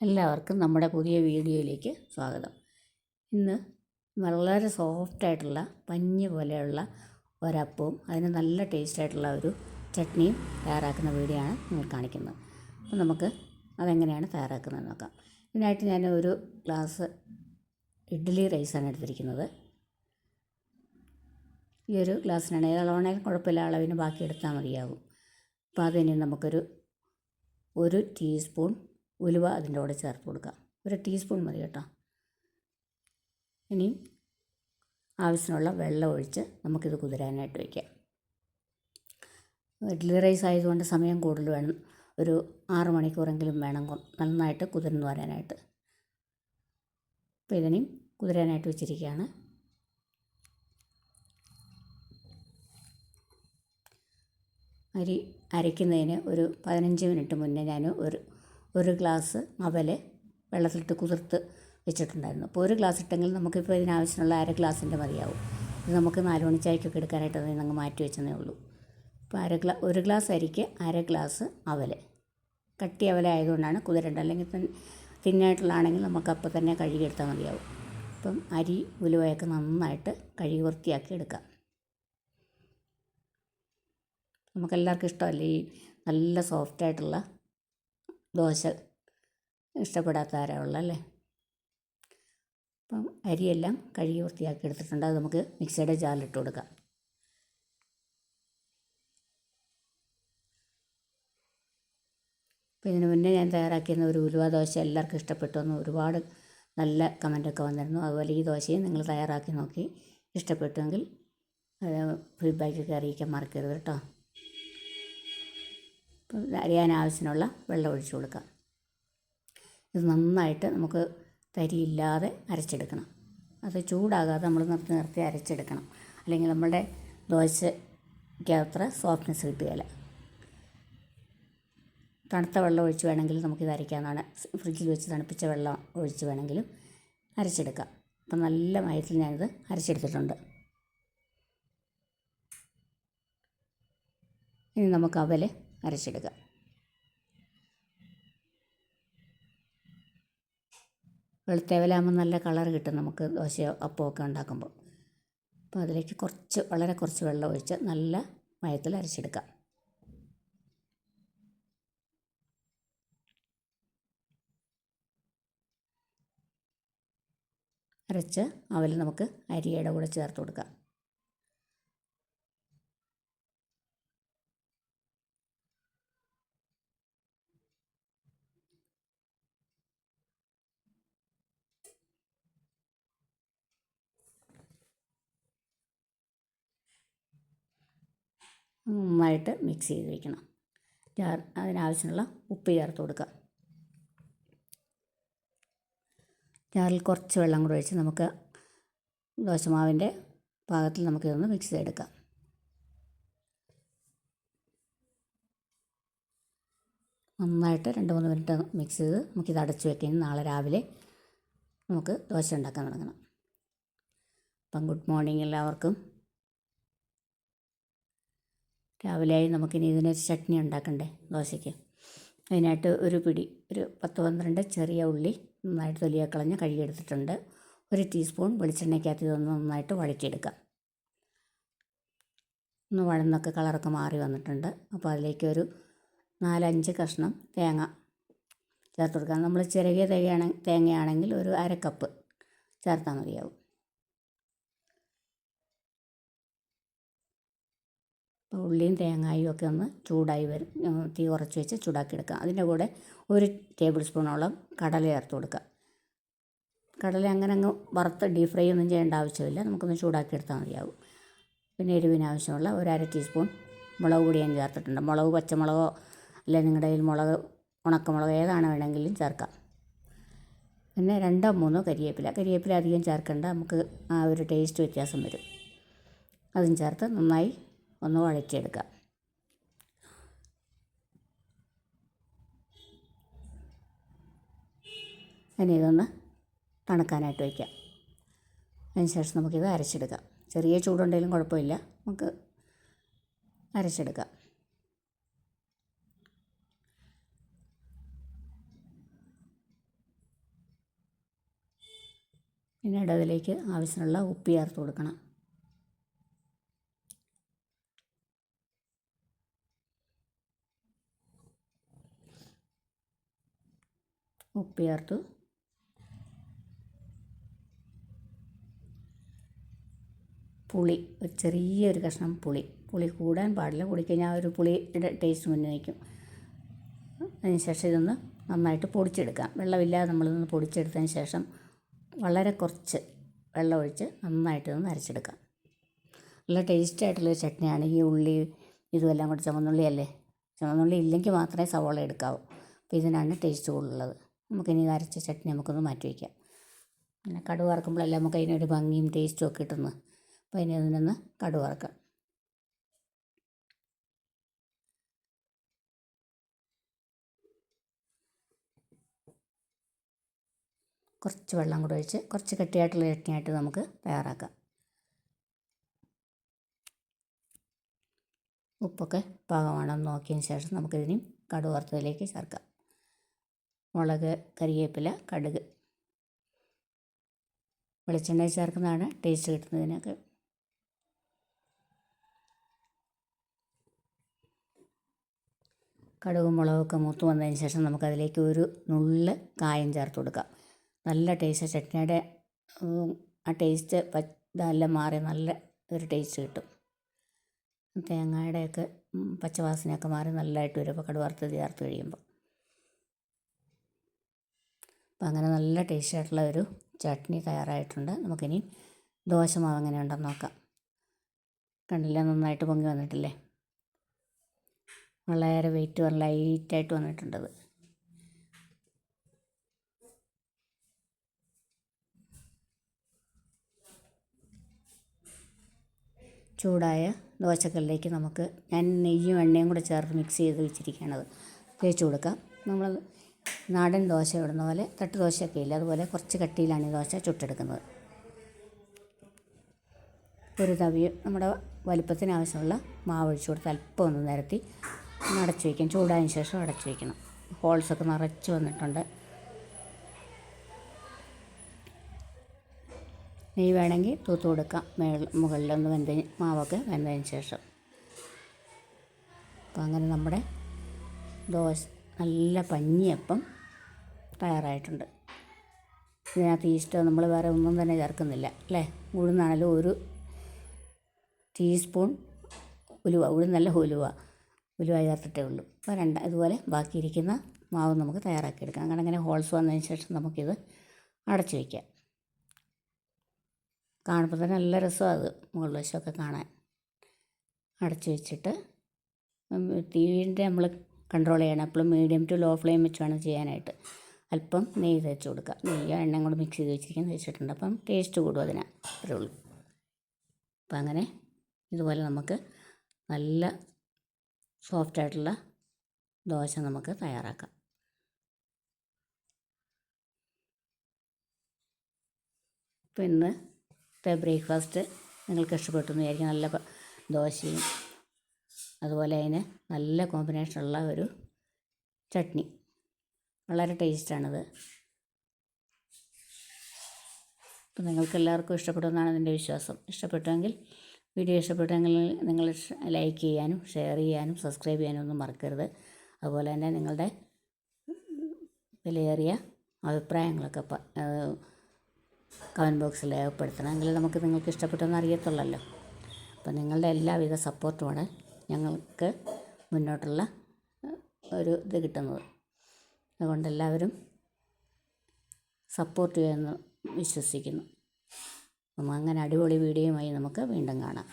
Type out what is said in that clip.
എല്ലാവർക്കും നമ്മുടെ പുതിയ വീഡിയോയിലേക്ക് സ്വാഗതം. ഇന്ന് വളരെ സോഫ്റ്റായിട്ടുള്ള പഞ്ഞ് പോലെയുള്ള ഒരപ്പവും അതിന് നല്ല ടേസ്റ്റായിട്ടുള്ള ഒരു ചട്നിയും തയ്യാറാക്കുന്ന വീഡിയോ ആണ് നിങ്ങൾ കാണിക്കുന്നത്. അപ്പോൾ നമുക്ക് അതെങ്ങനെയാണ് തയ്യാറാക്കുന്നത് നോക്കാം. ഇതിനായിട്ട് ഞാൻ ഒരു ഗ്ലാസ് ഇഡ്ഡലി റൈസാണ് എടുത്തിരിക്കുന്നത്. ഈ ഒരു ഗ്ലാസ്സിനാണ് ഏത് അളവാണെങ്കിലും കുഴപ്പമില്ല അളവിന് ബാക്കി എടുത്താൽ മതിയാകും അപ്പോൾ അതിന് നമുക്കൊരു ഒരു ടീസ്പൂൺ ഉലുവ അതിന്റെ കൂടെ ചേർത്ത് കൊടുക്കുക. ഒരു ടീസ്പൂൺ മതി കേട്ടോ. ഇനി ആവശ്യത്തിനുള്ള വെള്ളം ഒഴിച്ച് നമുക്കിത് കുതിരാനായിട്ട് വയ്ക്കാം. ഇഡ്ഡലി റൈസ് ആയതുകൊണ്ട് സമയം കൂടുതൽ വേണം. ഒരു ആറ് മണിക്കൂറെങ്കിലും വേണം നന്നായിട്ട് കുതിർന്നു വരാനായിട്ട്. അപ്പോൾ ഇതിനെയും കുതിരാനായിട്ട് വെച്ചിരിക്കുകയാണ്. അരി അരയ്ക്കുന്നതിന് ഒരു പതിനഞ്ച് മിനിറ്റ് മുന്നേ ഞാൻ ഒരു ഒരു ഗ്ലാസ് അവൽ വെള്ളത്തിലിട്ട് കുതിർത്ത് വെച്ചിട്ടുണ്ടായിരുന്നു. അപ്പോൾ ഒരു ഗ്ലാസ് ഇട്ടെങ്കിൽ നമുക്കിപ്പോൾ ഇതിനാവശ്യമുള്ള അര ഗ്ലാസിന്റെ മതിയാവും. ഇത് നമുക്ക് നാല് മണി ചായക്കൊക്കെ എടുക്കാനായിട്ട് അതിന് മാറ്റി വെച്ചതേ ഉള്ളൂ. അപ്പോൾ അര ഗ്ലാ ഒരു ഗ്ലാസ് അരിക്ക് അര ഗ്ലാസ് അവൽ. കട്ടി അവല ആയതുകൊണ്ടാണ് കുതിരേണ്ടത്. അല്ലെങ്കിൽ തിന്നായിട്ടുള്ളതാണെങ്കിൽ നമുക്ക് അപ്പോൾ തന്നെ കഴുകിയെടുത്താൽ മതിയാവും. അപ്പം അരി ഉലുവയൊക്കെ നന്നായിട്ട് കഴുകി വൃത്തിയാക്കി എടുക്കാം. നമുക്കെല്ലാവർക്കും ഇഷ്ടമല്ലേ? ഈ നല്ല സോഫ്റ്റായിട്ടുള്ള ദോശ ഇഷ്ടപ്പെടാത്ത ആരാ അല്ലേ അപ്പം അരിയെല്ലാം കഴുകി വൃത്തിയാക്കി എടുത്തിട്ടുണ്ട് അത് നമുക്ക് മിക്സിയുടെ ജാറിലിട്ട് കൊടുക്കാം. അപ്പോൾ ഇതിനു മുന്നേ ഞാൻ തയ്യാറാക്കിയിരുന്ന ഒരു ഉലുവ ദോശ എല്ലാവർക്കും ഇഷ്ടപ്പെട്ടു എന്ന് ഒരുപാട് നല്ല കമന്റൊക്കെ വന്നിരുന്നു. അതുപോലെ ഈ ദോശയും നിങ്ങൾ തയ്യാറാക്കി നോക്കി ഇഷ്ടപ്പെട്ടുവെങ്കിൽ ഫീഡ്ബാക്കൊക്കെ അറിയിക്കാൻ മറക്കരുത് കേട്ടോ. അരിയാൻ ആവശ്യത്തിനുള്ള വെള്ളം ഒഴിച്ചു കൊടുക്കുക. ഇത് നന്നായിട്ട് നമുക്ക് തരിയില്ലാതെ അരച്ചെടുക്കണം. അത് ചൂടാകാതെ നമ്മൾ നിർത്തി നിർത്തി അരച്ചെടുക്കണം. അല്ലെങ്കിൽ നമ്മുടെ ദോശയ്ക്ക് അത്ര സോഫ്റ്റ്നെസ് കിട്ടുകയില്ല. തണുത്ത വെള്ളം ഒഴിച്ച് വേണമെങ്കിൽ നമുക്കിത് അരയ്ക്കാവുന്നതാണ്. ഫ്രിഡ്ജിൽ വെച്ച് തണുപ്പിച്ച വെള്ളം ഒഴിച്ച് വേണമെങ്കിലും അരച്ചെടുക്കാം. അപ്പം നല്ല മയത്തിൽ ഞാനിത് അരച്ചെടുത്തിട്ടുണ്ട്. ഇനി നമുക്ക് അവൽ അരച്ചെടുക്കാം വെളുത്തേവലാകുമ്പോൾ നല്ല കളർ കിട്ടും നമുക്ക് ദോശയോ അപ്പമൊക്കെ ഉണ്ടാക്കുമ്പോൾ. അപ്പോൾ അതിലേക്ക് കുറച്ച് വളരെ കുറച്ച് വെള്ളം ഒഴിച്ച് നല്ല മയത്തിൽ അരച്ചെടുക്കാം അരച്ച് അവൽ നമുക്ക് അരിയുടെ കൂടെ ചേർത്ത് കൊടുക്കാം. നന്നായിട്ട് മിക്സ് ചെയ്ത് വയ്ക്കണം ചേർ അതിനാവശ്യമുള്ള ഉപ്പ് ചേർത്ത് കൊടുക്കുക. ജാറിൽ കുറച്ച് വെള്ളം കൂടെ ഒഴിച്ച് നമുക്ക് ദോശമാവിന്റെ പാകത്തിൽ നമുക്കിതൊന്ന് മിക്സ് ചെയ്തെടുക്കാം. നന്നായിട്ട് രണ്ട് മൂന്ന് മിനിറ്റ് മിക്സ് ചെയ്ത് നമുക്കിത് അടച്ചു വെക്കുകയും നാളെ രാവിലെ നമുക്ക് ദോശ ഉണ്ടാക്കാൻ തുടങ്ങണം. അപ്പം ഗുഡ് മോർണിംഗ് എല്ലാവർക്കും. രാവിലെയായി നമുക്കിനി ഇതിനൊരു ചട്നി ഉണ്ടാക്കണ്ടേ ദോശയ്ക്ക്. അതിനായിട്ട് ഒരു പിടി ഒരു പത്ത് പന്ത്രണ്ട് ചെറിയ ഉള്ളി നന്നായിട്ട് തൊലിയെ കളഞ്ഞ് കഴുകിയെടുത്തിട്ടുണ്ട്. ഒരു ടീസ്പൂൺ വെളിച്ചെണ്ണയ്ക്കകത്ത് ഇതൊന്ന് നന്നായിട്ട് വഴറ്റിയെടുക്കാം. ഒന്ന് വഴന്നൊക്കെ കളറൊക്കെ മാറി വന്നിട്ടുണ്ട്. അപ്പോൾ അതിലേക്ക് ഒരു നാലഞ്ച് കഷ്ണം തേങ്ങ ചേർത്ത് കൊടുക്കാം നമ്മൾ ചെറിയ തേങ്ങയാണ് തേങ്ങയാണെങ്കിൽ ഒരു അര കപ്പ് ചേർത്താൽ മതിയാവും. ഉള്ളിയും തേങ്ങായും ഒക്കെ ഒന്ന് ചൂടായി വരും. തീ കുറച്ച് വെച്ച് ചൂടാക്കിയെടുക്കുക അതിന്റെ കൂടെ ഒരു ടേബിൾ സ്പൂണോളം കടല ചേർത്ത് കൊടുക്കുക. കടല അങ്ങനെ അങ്ങ് വറുത്ത് ഡീപ് ഫ്രൈ ഒന്നും ചെയ്യേണ്ട ആവശ്യമില്ല. നമുക്കൊന്ന് ചൂടാക്കിയെടുത്താൽ മതിയാവും. പിന്നെ എരിവിന് ആവശ്യമുള്ള ഒരു അര ടീസ്പൂൺ മുളക് പൊടി ഞാൻ ചേർത്തിട്ടുണ്ട്. മുളക് പച്ചമുളകോ അല്ലെ നിങ്ങളുടെ കയ്യിൽ മുളക് ഉണക്കമുളക് ഏതാണ് വേണമെങ്കിലും ചേർക്കാം. പിന്നെ രണ്ടോ മൂന്നോ കരിയേപ്പില. കരിയേപ്പില അധികം ചേർക്കേണ്ട. നമുക്ക് ആ ഒരു ടേസ്റ്റ് വ്യത്യാസം വരും. അതും ചേർത്ത് നന്നായി ഒന്ന് വഴറ്റിയെടുക്കാം. ഇനി ഇതൊന്ന് തണുക്കാനായിട്ട് വയ്ക്കാം. അതിനുശേഷം നമുക്കിത് അരച്ചെടുക്കാം. ചെറിയ ചൂടുണ്ടെങ്കിലും കുഴപ്പമില്ല. നമുക്ക് അരച്ചെടുക്കാം. പിന്നെ ഇടതിലേക്ക് ആവശ്യമുള്ള ഉപ്പ് ചേർത്ത് കൊടുക്കണം. ഉപ്പ് ചേർത്തു പുളി ഒരു ചെറിയൊരു കഷ്ണം പുളി. പുളി കൂടാൻ പാടില്ല. കൂടിക്കഴിഞ്ഞാൽ ഒരു പുളിയുടെ ടേസ്റ്റ് മുന്നേ നിൽക്കും. അതിന് ശേഷം ഇതൊന്ന് നന്നായിട്ട് പൊടിച്ചെടുക്കാം. വെള്ളമില്ലാതെ നമ്മളിതൊന്ന് പൊടിച്ചെടുത്തതിന് ശേഷം വളരെ കുറച്ച് വെള്ളം ഒഴിച്ച് നന്നായിട്ട് ഇതൊന്ന് അരച്ചെടുക്കാം. നല്ല ടേസ്റ്റ് ആയിട്ടുള്ളൊരു ചട്നിയാണ് ഈ ഉള്ളി ഇതുമെല്ലാം കൂടി ചുവന്നുള്ളിയല്ലേ ചുമന്നുള്ളി ഇല്ലെങ്കിൽ മാത്രമേ സവോള എടുക്കാവൂ. അപ്പോൾ ഇതിനാണ് ടേസ്റ്റ് കൂടുതലുള്ളത്. നമുക്കിനി അരച്ച ചട്നി നമുക്കൊന്ന് മാറ്റി വയ്ക്കാം. പിന്നെ കടുക് വറക്കുമ്പോഴല്ലേ നമുക്ക് അതിനൊരു ഭംഗിയും ടേസ്റ്റും ഒക്കെ കിട്ടുന്നത് അപ്പോൾ ഇനി അതിനൊന്ന് കടുക് വറക്കാം. കുറച്ച് വെള്ളം കൂടെ ഒഴിച്ച് കുറച്ച് കട്ടിയായിട്ടുള്ള ചട്നിയായിട്ട് നമുക്ക് തയ്യാറാക്കാം. ഉപ്പൊക്കെ പാകമാണെന്ന് നോക്കിയതിന് ശേഷം നമുക്കിതിനും കടുവറുത്തതിലേക്ക് ചേർക്കാം. മുളക് കറിവേപ്പില കടുക്. വെളിച്ചെണ്ണ ചേർക്കുന്നതാണ് ടേസ്റ്റ് കിട്ടുന്നതിനൊക്കെ. കടുകും മുളകൊക്കെ മൂത്ത് വന്നതിന് ശേഷം നമുക്കതിലേക്ക് ഒരു നുള്ള് കായം ചേർത്ത് കൊടുക്കാം. നല്ല ടേസ്റ്റ് ചട്നിയുടെ ആ ടേസ്റ്റ് ഇതെല്ലാം മാറി നല്ല ഒരു ടേസ്റ്റ് കിട്ടും. തേങ്ങയുടെയൊക്കെ പച്ചവാസനയൊക്കെ മാറി നല്ലതായിട്ട് വരും അപ്പോൾ കടുക് ചേർത്ത് കഴിയുമ്പോൾ അപ്പോൾ അങ്ങനെ നല്ല ടേസ്റ്റി ആയിട്ടുള്ള ഒരു ചട്നി തയ്യാറായിട്ടുണ്ട്. നമുക്കിനി ദോശ മാവ് എങ്ങനെ ഉണ്ടെന്ന് നോക്കാം. കണ്ടില്ല? നന്നായിട്ട് പൊങ്ങി വന്നിട്ടില്ലേ? വളരെ വെയിറ്റ് ലൈറ്റായിട്ട് വന്നിട്ടുണ്ടത് ചൂടായ ദോശക്കല്ലിലേക്ക് നമുക്ക് ഞാൻ നെയ്യും എണ്ണയും കൂടെ ചേർത്ത് മിക്സ് ചെയ്ത് വെച്ചിരിക്കുകയാണത് തേച്ച് കൊടുക്കാം. നമ്മൾ നാടൻ ദോശ ഇടുന്ന പോലെ തട്ട് ദോശയൊക്കെ ഇല്ല. അതുപോലെ കുറച്ച് കട്ടിയിലാണ് ഈ ദോശ ചുട്ടെടുക്കുന്നത്. ഒരു തവി നമ്മുടെ വലിപ്പത്തിന് ആവശ്യമുള്ള മാവ് ഒഴിച്ചു കൊടുത്ത് അല്പം ഒന്ന് നിരത്തി അടച്ചു വയ്ക്കും. ചൂടായതിന് ശേഷം അടച്ചു വയ്ക്കണം. ഹോൾസൊക്കെ നിറച്ച് വന്നിട്ടുണ്ട്. നെയ് വേണമെങ്കിൽ തൂത്ത് കൊടുക്കാം. മേൾ മുകളിലൊന്ന് വെന്ത മാവൊക്കെ വെന്തതിന് ശേഷം. അപ്പോൾ അങ്ങനെ നമ്മുടെ ദോശ നല്ല പഞ്ഞിയപ്പം തയ്യാറായിട്ടുണ്ട്. ഇതിനകത്ത് ഈസ്റ്റ് നമ്മൾ വേറെ ഒന്നും തന്നെ ചേർക്കുന്നില്ല അല്ലേ? ഉഴുന്നാണെങ്കിലും ഒരു ടീസ്പൂൺ ഉലുവ ഉഴുന്നല്ല ഉലുവ ഉലുവ ചേർത്തിട്ടേ ഉള്ളൂ. അപ്പോൾ രണ്ട് ഇതുപോലെ ബാക്കിയിരിക്കുന്ന മാവ് നമുക്ക് തയ്യാറാക്കിയെടുക്കാം. അങ്ങനെ അങ്ങനെ ഹോൾസ് വന്നതിന് ശേഷം നമുക്കിത് അടച്ചു വയ്ക്കാം കാണുമ്പോൾ തന്നെ നല്ല രസമാണ് അത് മുകളിൽ വശമൊക്കെ കാണാൻ. അടച്ചു വെച്ചിട്ട് ടി വിന്റെ നമ്മൾ കൺട്രോൾ ചെയ്യണം. എപ്പോഴും മീഡിയം ടു ലോ ഫ്ലെയിം വെച്ച് വേണം ചെയ്യാനായിട്ട്. അല്പം നെയ്യ് തേച്ച് കൊടുക്കുക നെയ്യോ എണ്ണയും കൂടെ മിക്സ് ചെയ്ത് വെച്ചിരിക്കാൻ തേച്ചിട്ടുണ്ട് അപ്പം ടേസ്റ്റ് കൂടും അതിന്. അത്രേ ഉള്ളൂ. അപ്പം അങ്ങനെ ഇതുപോലെ നമുക്ക് നല്ല സോഫ്റ്റ് ആയിട്ടുള്ള ദോശ നമുക്ക് തയ്യാറാക്കാം. അപ്പം ഇന്നത്തെ ബ്രേക്ക്ഫാസ്റ്റ് നിങ്ങൾക്ക് ഇഷ്ടപ്പെട്ടു എന്ന് വിചാരിക്കും നല്ല ദോശയും അതുപോലെ അതിന് നല്ല കോമ്പിനേഷനുള്ള ഒരു ചട്നി. വളരെ ടേസ്റ്റാണിത് അപ്പം നിങ്ങൾക്ക് എല്ലാവർക്കും ഇഷ്ടപ്പെടുമെന്നാണ് എന്റെ വിശ്വാസം. ഇഷ്ടപ്പെട്ടെങ്കിൽ വീഡിയോ ഇഷ്ടപ്പെട്ടെങ്കിൽ നിങ്ങൾ ലൈക്ക് ചെയ്യാനും ഷെയർ ചെയ്യാനും സബ്സ്ക്രൈബ് ചെയ്യാനും ഒന്നും മറക്കരുത്. അതുപോലെ തന്നെ നിങ്ങളുടെ വിലയേറിയ അഭിപ്രായങ്ങളൊക്കെ കമന്റ് ബോക്സിൽ രേഖപ്പെടുത്തണം. എങ്കിൽ നമുക്ക് നിങ്ങൾക്ക് ഇഷ്ടപ്പെട്ടെന്ന് അറിയത്തുള്ളല്ലോ. അപ്പോൾ നിങ്ങളുടെ എല്ലാവിധ സപ്പോർട്ടുമാണ് ഞങ്ങൾക്ക് മുന്നോട്ടുള്ള ഒരു ഇത് കിട്ടുന്നത്. അതുകൊണ്ട് എല്ലാവരും സപ്പോർട്ട് ചെയ്യുമെന്ന് വിശ്വസിക്കുന്നു. അങ്ങനെ അടിപൊളി വീഡിയോയുമായി നമുക്ക് വീണ്ടും കാണാം.